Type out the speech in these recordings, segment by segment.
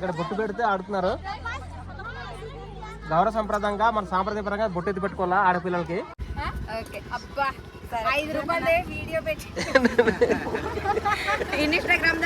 ఇక్కడ బొట్టు పెడితే ఆడుతున్నారు. గౌరవ సంప్రదాయంగా మన సాంప్రదాయపరంగా బొట్టు ఎత్తి పెట్టుకోవాలా ఆడపిల్లలకి? ఇన్స్టాగ్రామ్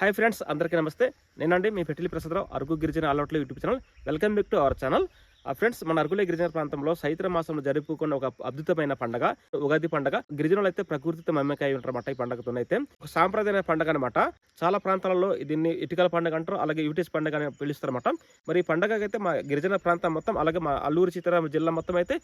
హాయ్ ఫ్రెండ్స్ అందరికీ నమస్తే. నేనండి మీ పెట్టిలి ప్రసాదరావు అరుగు గిరిజన అలవాట్ల YouTube channel. Welcome back to our channel. Friends మన అరకుల గిరిజన ప్రాంతంలో చైత్ర మాసంలో జరుపుకున్న ఒక అద్భుతమైన పండగ ఉగాది పండగ. గిరిజనులు అయితే ప్రకృతితో మమ్మకాయ ఉంటారన్నమాట ఈ పండగతోనైతే అయితే. ఒక సాంప్రదాయ పండగ అనమాట చాలా ప్రాంతాలలో దీన్ని ఇటుకల పండగ అంటారు అలాగే యూటీస్ పండుగ అని పిలుస్తారన్నమాట మరి ఈ పండుగ అయితే మా గిరిజన ప్రాంతం మొత్తం అలాగే మా అల్లూరు సీతారామ జిల్లా మొత్తం అయితే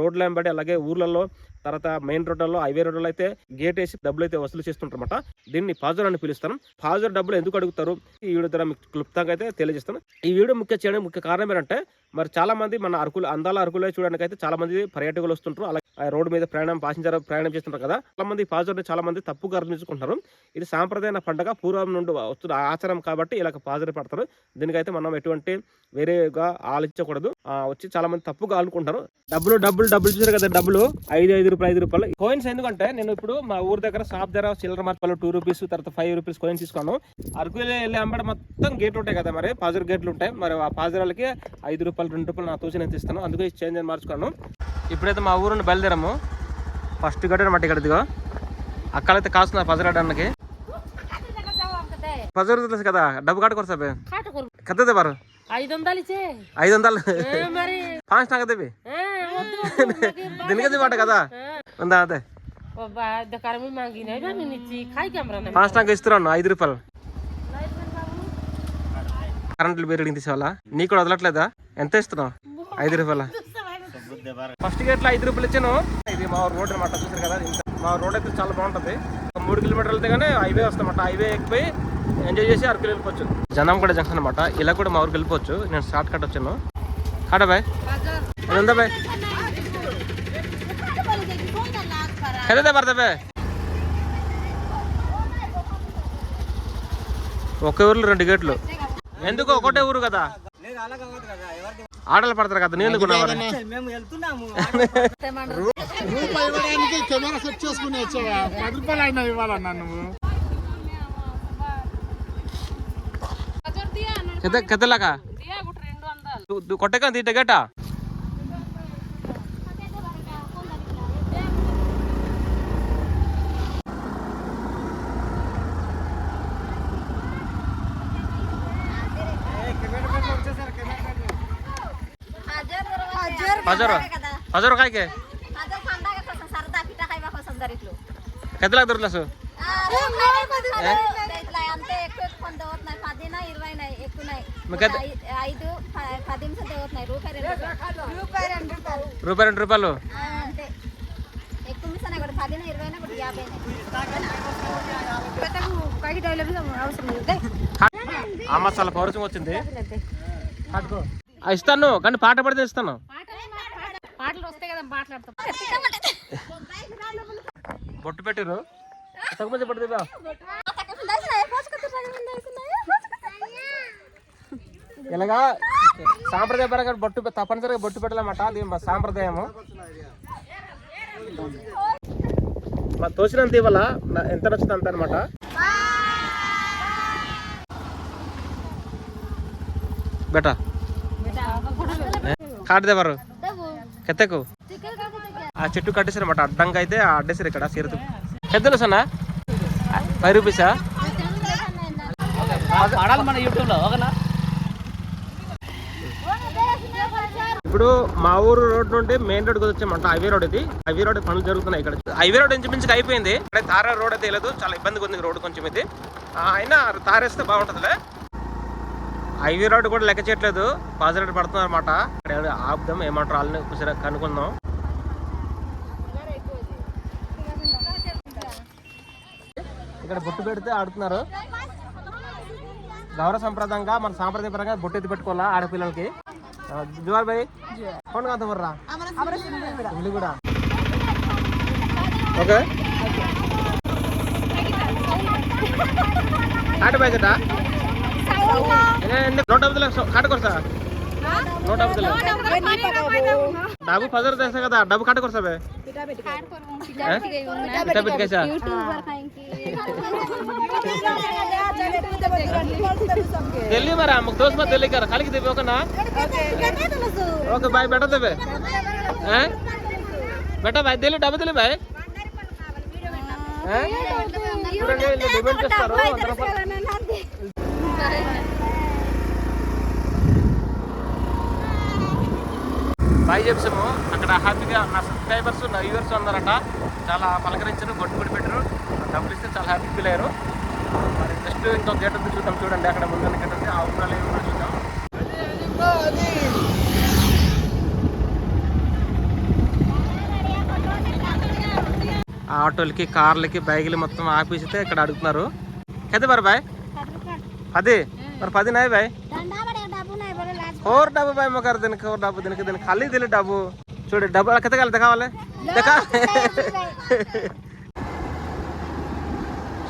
రోడ్ల వెంబడి అలాగే ఊర్లలో తర్వాత మెయిన్ రోడ్లలో హైవే రోడ్లలో అయితే గేట్ వేసి డబ్బులు అయితే వసూలు చేస్తుంటారన్నమాట దీన్ని పాజర్ అని పిలుస్తాను పాజర్ డబ్బులు ఎందుకు అడుగుతారు? ఈ వీడియో ద్వారా క్లుప్తంగా అయితే తెలియజేస్తాను. ఈ వీడియో ముఖ్య చేయడానికి ముఖ్య కారణం ఏంటంటే మరి చాలా మంది మన అరకులు అందాల అరకులే చూడడానికి అయితే చాలా మంది పర్యాటకులు వస్తుంటారు. అలాగే రోడ్డు మీద ప్రయాణం పాసింజర్ ప్రయాణం చేస్తుంటారు కదా. చాలా మంది పాజర్ని చాలా మంది తప్పుగా అర్థించుకుంటున్నారు ఇది సాంప్రదాయ పండుగ పూర్వం నుండి వస్తున్న ఆచారం కాబట్టి ఇలా పాజర్ పడతారు. దీనికైతే మనం ఎటువంటి వేరేగా ఆలోచించకూడదు. ఆ, వచ్చి చాలా మంది తప్పుగా అనుకుంటారు డబ్బులు డబ్బులు డబ్బులు చూసారు కదా డబ్బులు? ఐదు ఐదు రూపాయలు ఐదు రూపాయలు. కోయిన్స్ ఎందుకంటే నేను ఇప్పుడు మా ఊరి దగ్గర షాప్ ధర చిల్లర మార్పాలు టూ రూపీస్ తర్వాత ఫైవ్ రూపీస్ కోయిన్స్ తీసుకున్నాను. అరకు వెళ్ళి అంబడి మొత్తం గేట్లు ఉంటాయి కదా మరి. పాజర్ గేట్లు ఉంటాయి. మరి ఆ పాజరాలకి ఐదు రూపాయలు రెండు రూపాయలు నా తోచి నేను ఇస్తాను అందుకే చేంజ్ అని మార్చుకున్నాను. ఇప్పుడైతే మా ఊరిని బయలుదేరాము. ఫస్ట్ గడ్డ అనమాట ఇక్కడ ఇదిగో. అక్కడైతే కాస్తున్నారు పజరాడానికి పజరు తెలుసు కదా? డబ్బు కాటుకోరు సాబే కద్దదే బారు ఐదు వందలు ఇచ్చే. ఐదు వందలు పాంచ్ నాకు దేవి దీనికది మాట కదా? ఉందా? అదే. పాంచ్ నాకు ఇస్తున్నాను ఐదు రూపాయలు. కరెంట్ బిల్ రీడింగ్ తీసేవాళ్ళ నీకు కూడా వదలట్లేదా? ఎంత ఇస్తున్నావు? ఐదు రూపాయల? ఫస్ట్ గేట్లో ఐదు రూపాయలు ఇచ్చాను. ఇది మా రోడ్ అనమాట చూసారు కదా? మా రోడ్ అయితే చాలా బాగుంటుంది. మూడు కిలోమీటర్లు వెళ్తే కానీ హైవే వస్తామట హైవే ఎక్కిపోయి ఎంజాయ్ చేసి అరకు వెళ్ళిపోవచ్చు. జనం కూడా జంక్షన్ అనమాట ఇలా కూడా మా ఊరికి వెళ్ళిపోవచ్చు. నేను షార్ట్ కట్ వచ్చాను. కాడా బాయ్? ఉందా బాయ్? కదే పడతా బాయ్. ఒక ఊర్లో రెండు గేట్లు. ఎందుకు ఒకటే ఊరు కదా? ఆడలు పడతారు కదా నేను రూపాయి ఇవ్వడానికి కెమెరా సెట్ చేసుకుని వచ్చావా? పది రూపాయలు అయినా ఇవ్వాలన్నా నువ్వు. కెత్తలాగా రెండు వందలు. కొట్టక తీట గేట రూపాయలు ఆ, అంతే ఎక్కువ మిషన్ కూడా పదినా ఇరవైనా కూడా యాభై ఆ మసాలా పౌరుషం వచ్చింది ఆ, ఇస్తాను కానీ పాట పడితే ఇస్తాను బొట్టు పెట్టిరు పడితే బా. ఇలాగా సాంప్రదాయపరంగా బొట్టు తప్పనిసరిగా బొట్టు పెట్టాలన్నమాట. అది మా సాంప్రదాయము. మా తోచినంత ఇవాళ ఎంత నచ్చింది అంత అనమాట బేటా కాటిదేవారు కెత్తకు? ఆ చెట్టు కట్టేసారన్నమాట అడ్డంగా అయితే అడ్డేసారు ఇక్కడ సీరతు పెద్దలు సన్నా ఫైవ్ రూపీసా? ఇప్పుడు మా ఊరు రోడ్ నుండి మెయిన్ రోడ్ వచ్చామంట హైవే రోడ్ ఇది. హైవే రోడ్ పనులు జరుగుతున్నాయి ఇక్కడ. హైవే రోడ్ ఇంచుమించుగా అయిపోయింది. ఇక్కడ తార రోడ్ అయితే లేదు చాలా ఇబ్బందిగా ఉంది రోడ్ కొంచెం ఇది అయినా తారేస్తే బాగుంటుందిలే. హైవే రోడ్ కూడా లెక్క చేయట్లేదు పాజిటివ్ పడుతుంది అనమాట ఇక్కడ ఆపుదాం ఏమంటారు వాళ్ళని కనుక్కుందాం. ఇక్కడ బొట్టు పెడితే ఆడుతున్నారు. గౌరవ సంప్రదాయంగా మన సాంప్రదాయపరంగా బొట్టు ఎత్తి పెట్టుకోవాలా ఆడపిల్లలకి? జువార్ భాయ్ ఫోన్ కాదు బర్రా ఇల్లు కూడా. ఓకే. नोट आप चला डाबू फजर जैसे का डाबू काट कर सब है? पिटा पिट काट कर पिटा पिट कैसा? यूट्यूबर थैंक दिल्ली मरा मुक दोस्त मत दिल्ली कर खाली की देवे ओके ना? ओके बाय बैठो देवे। हैं? बैठो भाई दिल्ली डाबू दिल्ली भाई। हैं? पूरा डिपेंड చేస్తారు అందరూ బాయ్ చెప్పాము అక్కడ హ్యాపీగా నా సబ్స్క్రైబర్స్ నా వ్యూవర్స్ ఉన్నారట చాలా పలకరించారు గొడ్డు గుడి పెట్టారు. డబ్బులు ఇస్తే చాలా హ్యాపీ ఫీల్ అయ్యారు. మరి నెక్స్ట్ ఇంకో గేట్ ఉంది చూద్దాం చూడండి అక్కడ ముందు గేట్ ఉంది ఆ కూడా చూద్దాం. ఆటోలకి కార్లకి బైకులు మొత్తం ఆపేసితే ఇక్కడ అడుగుతున్నారు. కదా మరి బాయ్? పది? మరి పది నాయ్ బాయ్? और डब्बू भाई मगर दिन के और डब्बू दिन के दिन खाली दिल डब्बू చూడు డబ్బు కింద కావాలి కావాలి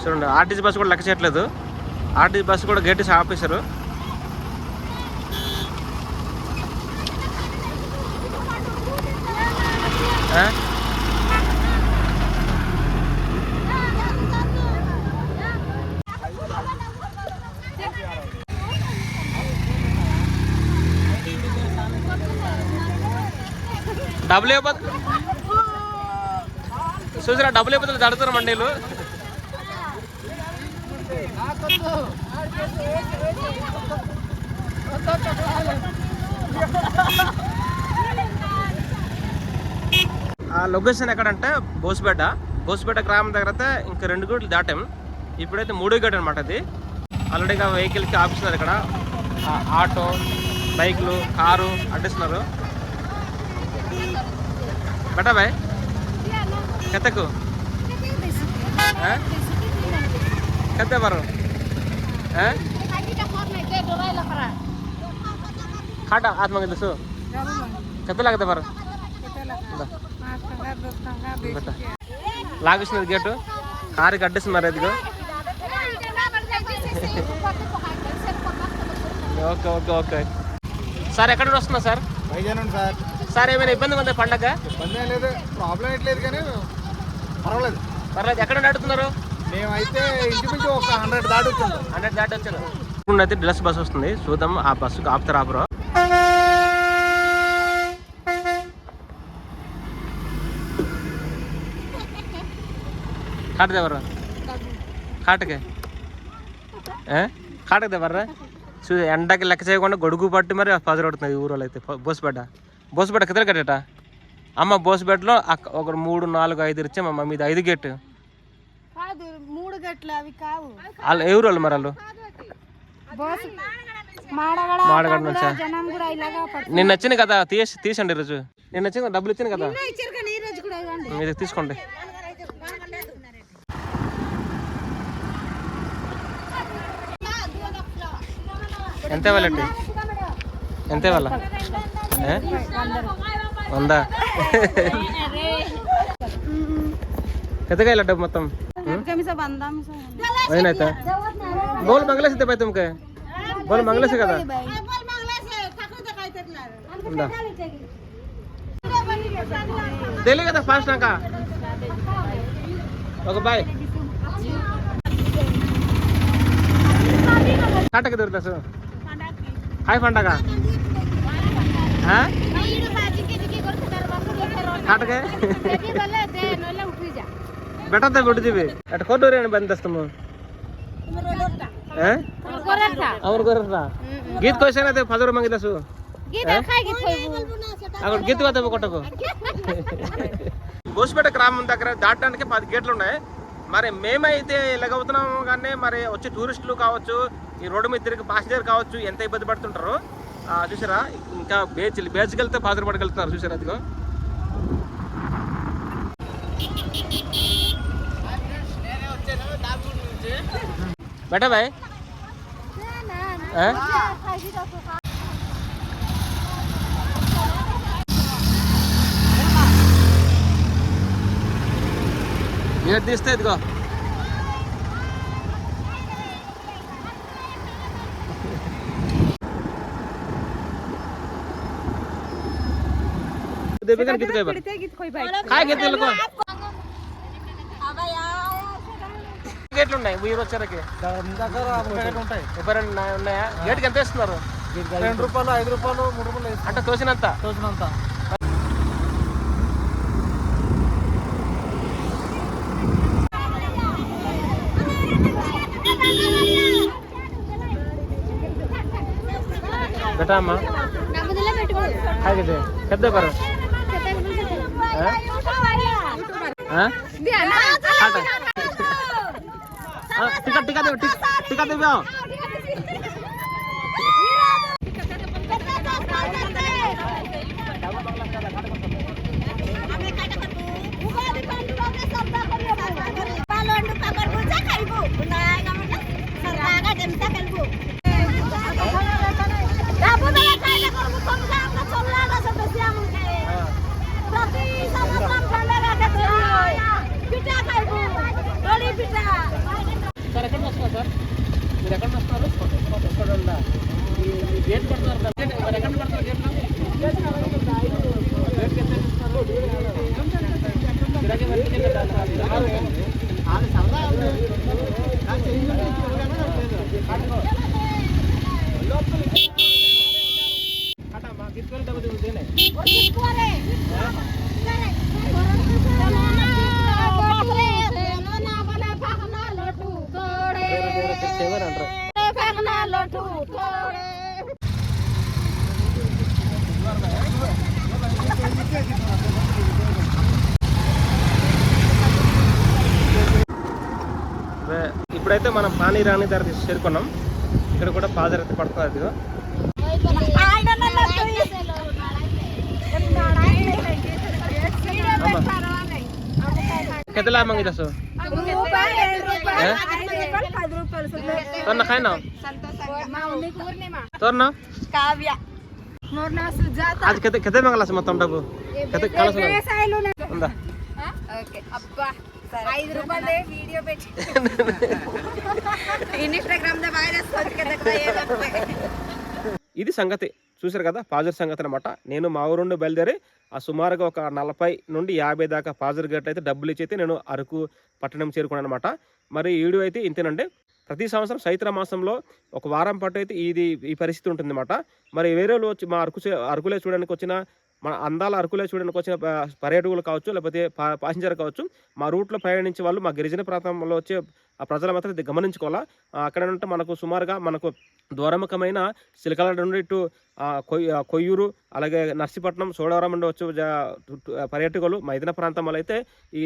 చూడండి ఆర్టీసీ బస్సు కూడా లెక్క చేయట్లేదు ఆర్టీసీ బస్సు కూడా గేట్ ఆపేశారు ఆ? డబ్బులు ఇవ్వకపోతే చూసారా డబ్బులు ఇవ్వకపోతే తడుతారు మండీలు ఆ లొకేషన్ ఎక్కడంటే బోసుపేట. బోసుపేట గ్రామం దగ్గర అయితే ఇంకా రెండు గేట్లు దాటాం. ఇప్పుడైతే మూడో గేట్ అనమాట అది. ఆల్రెడీగా వెహికల్కి ఆపిస్తున్నారు ఇక్కడ. ఆటో బైక్లు కారు అడ్డిస్తున్నారు. బెటా బాయ్? కెత్తకు? కెత్తే బరు కాట ఆత్మకి తెలుసు కెత్తలాగతే బరు లాగేసినది గేటు. కారుకి అడ్డిస్తున్నారు ఎదిగో ఓకే ఓకే ఓకే. సార్ ఎక్కడ వస్తున్నా సార్? వైజాగ్ సార్. సార్ ఏమైనా ఇబ్బంది ఉందా పండగ? ఇబ్బంది లేదు. ప్రాబ్లం ఏట్లేదు కానీ పర్వాలేదు. పర్లేదు ఎక్కడ నుండి అడుగుతున్నారు మేమైతే ఇంచుమించు ఒక హండ్రెడ్ దాటి వచ్చింది హండ్రెడ్ దాటి వచ్చాను ఇప్పుడు అయితే డ్రెస్ బస్ వస్తుంది. చూద్దాం ఆ బస్సుకు ఆపుతారు ఆపురో? కాటదే బర్రా కాటకే? ఏ? కాటదే బర్రా చూ ఎండకి లెక్క చేయకుండా గొడుగు పట్టి మరి పది పడుతుంది ఊరోళ్ళు అయితే బోసుపేట బోసుపేట కింద కట్టేట అమ్మ బోసుపేటలో ఒక మూడు నాలుగు ఐదు ఇచ్చామమ్మ మీది ఐదు గేట్. మూడు గట్లు అవి కావు. వాళ్ళు ఎవరు వాళ్ళు మరి వాళ్ళు? మాడగడ నుంచా? నిన్న వచ్చింది కదా తీసి తీసండి ఈరోజు. నిన్న వచ్చింది డబ్బులు ఇచ్చింది కదా? మీరు తీసుకోండి. ఎంత ఇవ్వాలండి? ఎంత ఇవ్వాలా? వందా ఎత్తగా డబ్బు మొత్తం అయినాయితా బోల్ మంగళేసి ఇద్దే బాయ్ తుమ్కే బోల్ మంగళేసి కదా ఉందా తెలియ కదా ఫాస్ట్ నాక ఒక బాయ్ కాటక దొరుకుతా సార్ హాయ్ పండగ కాటకే ಬೆಟ್ಟದ ಬಿಡ್ತೀವಿ ಅಟ್ ಕೊಟ್ಟವ್ರಿ ಏನು ಬಂದಸ್ತಮ್ಮ ಅವ್ರ ಗೊರ್ರ ಗೀತ್ ಕೊಯ್ಸೇನ ಅದೇ ಪದರ ಮಂಗಿದಸು అక్కడ గీత కథ కొట్టకు గోసిపేట గ్రామం దగ్గర దాటడానికి పది గేట్లు ఉన్నాయి మరి మేమైతే ఎలాగవుతున్నాము కానీ మరి వచ్చే టూరిస్టులు కావచ్చు ఈ రోడ్డు మీద తిరిగి పాసింజర్ కావచ్చు ఎంత ఇబ్బంది పడుతుంటారు ఆ, చూసారా? ఇంకా బేచ్ బేచ్కి వెళ్తే పాదురు పడగలుగుతున్నారు చూసారా? అదిగో బెటా బాయ్. గేట్ తీస్తే ఇదిగో. देवे का कित कोई बात काय घेते लोक గేట్లు ఉన్నాయి మీరు వచ్చారకి ఉంటాయి ఎవరైనా ఉన్నాయా గేట్కి ఎంత ఇస్తున్నారు రెండు రూపాయలు ఐదు రూపాయలు మూడు రూపాయలు అంటే తోసినంత తోచినంత बेटा अम्मा काय घेते किती बरं हां टिकट ఇప్పుడైతే మనం పానీ రాణి దగ్గర చేరుకున్నాం. ఇక్కడ కూడా పాదర్ అయితే పడుతుంది ఇదిగో. కెతలా మంగి దసు తోర్న ఖాయ్ నా తోర్న కావ్య మొన్న సుజాత आज कितने कितने मंगला से మొత్తం డబ్బు कितने కలస ఉందా ఓకే అబ్బా ఐదు రూపాయలే వీడియో పెట్టి ఇన్స్టాగ్రామ్ ద వైరస్ ఇది సంగతి చూసారు కదా పాజర్ సంగతి అనమాట నేను మా ఊరు నుండి బయలుదేరి ఆ సుమారుగా ఒక నలభై నుండి యాభై దాకా పాజర్ గట్ అయితే డబ్బులు ఇచ్చి అయితే నేను అరకు పట్టణం చేరుకున్నాను అనమాట మరి వీడియో అయితే ఇంతేనండి. ప్రతి సంవత్సరం చైత్ర మాసంలో ఒక వారం పాటు అయితే ఇది ఈ పరిస్థితి ఉంటుంది అనమాట మరి వేరే వాళ్ళు వచ్చి మా అరకు అరకులే చూడడానికి వచ్చిన మన అందాల అరకులే చూడడానికి వచ్చిన పర్యాటకులు కావచ్చు లేకపోతే పాసింజర్ కావచ్చు మా రూట్లో ప్రయాణించే వాళ్ళు మా గిరిజన ప్రాంతంలో వచ్చే ఆ ప్రజలు మాత్రం ఇది గమనించుకోవాలా? అక్కడ ఉంటే మనకు సుమారుగా మనకు దూరముఖమైన సిలకల నుండి ఇటు కొయ్యూరు అలాగే నర్సీపట్నం సోడవరం నుండి వచ్చే పర్యాటకులు మైదాన ప్రాంతం అయితే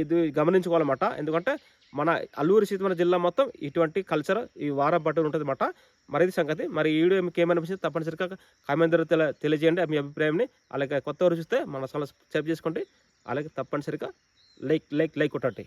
ఇది గమనించుకోవాలన్నమాట. ఎందుకంటే మన అల్లూరి సీతమైన జిల్లా మొత్తం ఇటువంటి కల్చర్ ఈ వారం పట్టు ఉంటుంది అన్నమాట మరి ఇది సంగతి. మరి ఈ వీడియో మీకు ఏమనిపిస్తుంది తప్పనిసరిగా కామెంట్ ద్వారా తెలియజేయండి మీ అభిప్రాయాన్ని అలాగే కొత్త వారు చూస్తే మన ఛానల్ సబ్స్క్రైబ్ చేసుకోండి. అలాగే తప్పనిసరిగా లైక్ లైక్ లైక్ కొట్టండి.